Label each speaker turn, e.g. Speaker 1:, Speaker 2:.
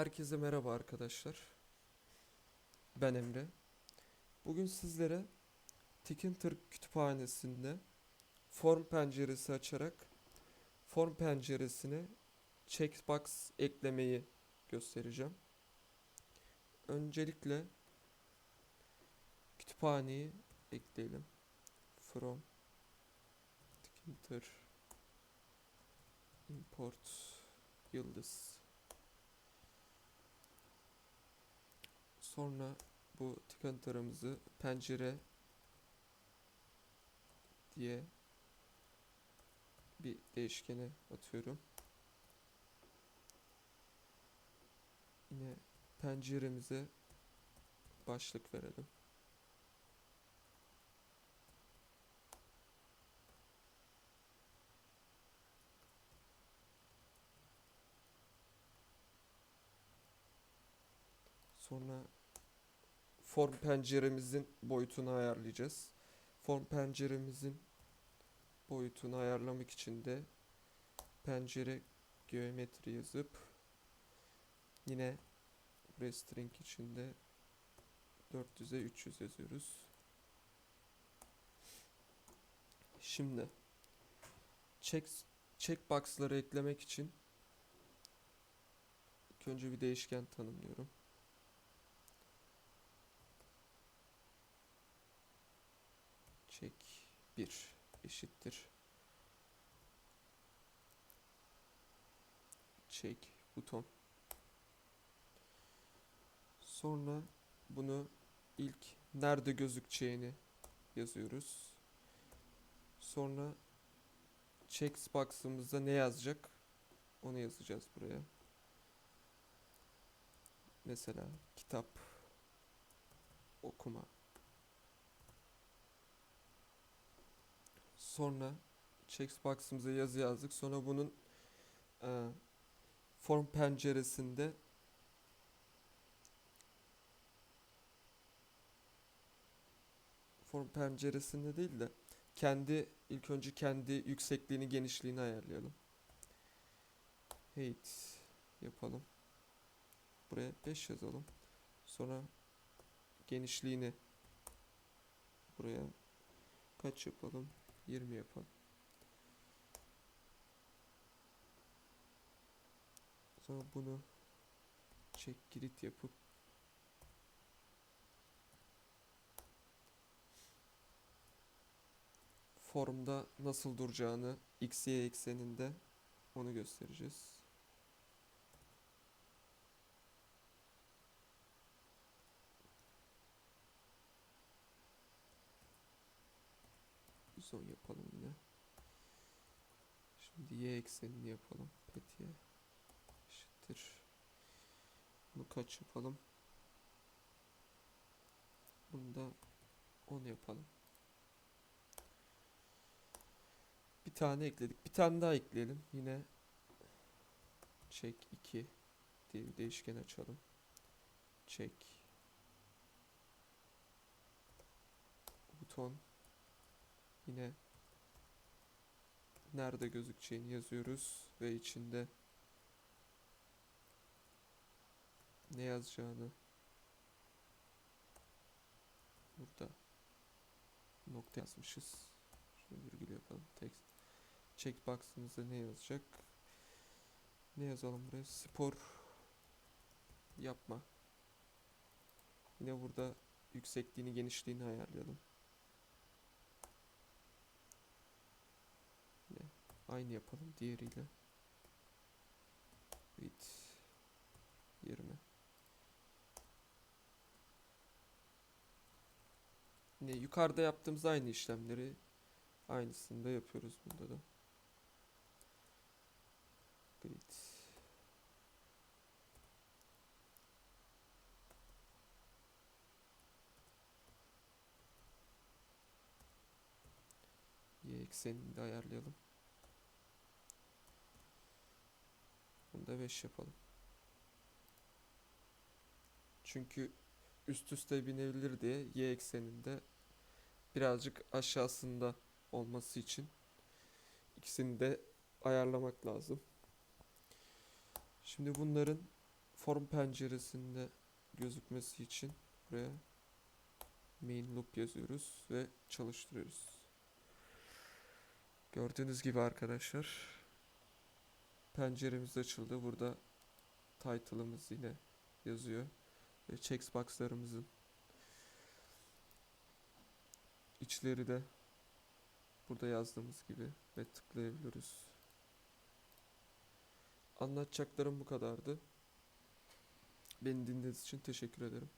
Speaker 1: Herkese merhaba arkadaşlar. Ben Emre. Bugün sizlere Tkinter kütüphanesinde form penceresi açarak form penceresine checkbox eklemeyi göstereceğim. Öncelikle kütüphaneyi ekleyelim. From Tkinter import yıldız Sonra bu tıkantılarımızı pencere diye bir değişkene atıyorum. Yine penceremize başlık verelim. Sonra form penceremizin boyutunu ayarlayacağız. Form penceremizin boyutunu ayarlamak için de pencere geometri yazıp yine buraya string içinde 400'e 300 yazıyoruz. Şimdi check checkbox'ları eklemek için ilk önce bir değişken tanımlıyorum. Check 1 eşittir. Check buton. Sonra bunu ilk nerede gözükeceğini yazıyoruz. Sonra checkbox'ımızda ne yazacak? Onu yazacağız buraya. Mesela kitap okuma Sonra checkbox'ımıza yazı yazdık. Sonra bunun e, form penceresinde form penceresinde değil de kendi ilk önce kendi yüksekliğini genişliğini ayarlayalım. Height yapalım. Buraya 5 yazalım. Sonra genişliğini buraya kaç yapalım? 20 yapalım. Sonra bunu check grid yapıp formda nasıl duracağını x y ekseninde onu göstereceğiz. Son yapalım yine. Şimdi y eksenini yapalım. Pet y eşittir. Bunu kaç yapalım? Bunu da 10 yapalım. Bir tane ekledik. Bir tane daha ekleyelim. Yine check 2 diye bir değişken açalım. Check buton Yine nerede gözükeceğini yazıyoruz ve içinde ne yazacağını burada nokta yazmışız. Şöyle virgül yapalım. Text checkbox'ımızda ne yazacak? Ne yazalım buraya? Spor yapma. Yine burada yüksekliğini, genişliğini ayarlayalım. Aynı yapalım diğeriyle. Width 20. Yine yukarıda yaptığımız aynı işlemleri aynısını da yapıyoruz bunda da. Grid. Y eksenini de ayarlayalım. Bunu da 5 yapalım. Çünkü üst üste binebilir diye y ekseninde birazcık aşağısında olması için ikisini de ayarlamak lazım. Şimdi bunların form penceresinde gözükmesi için buraya main loop yazıyoruz ve çalıştırıyoruz. Gördüğünüz gibi arkadaşlar penceremiz açıldı. Burada title'ımız yine yazıyor ve checkbox'larımızın içleri de burada yazdığımız gibi ve tıklayabiliyoruz. Anlatacaklarım bu kadardı. Beni dinlediğiniz için teşekkür ederim.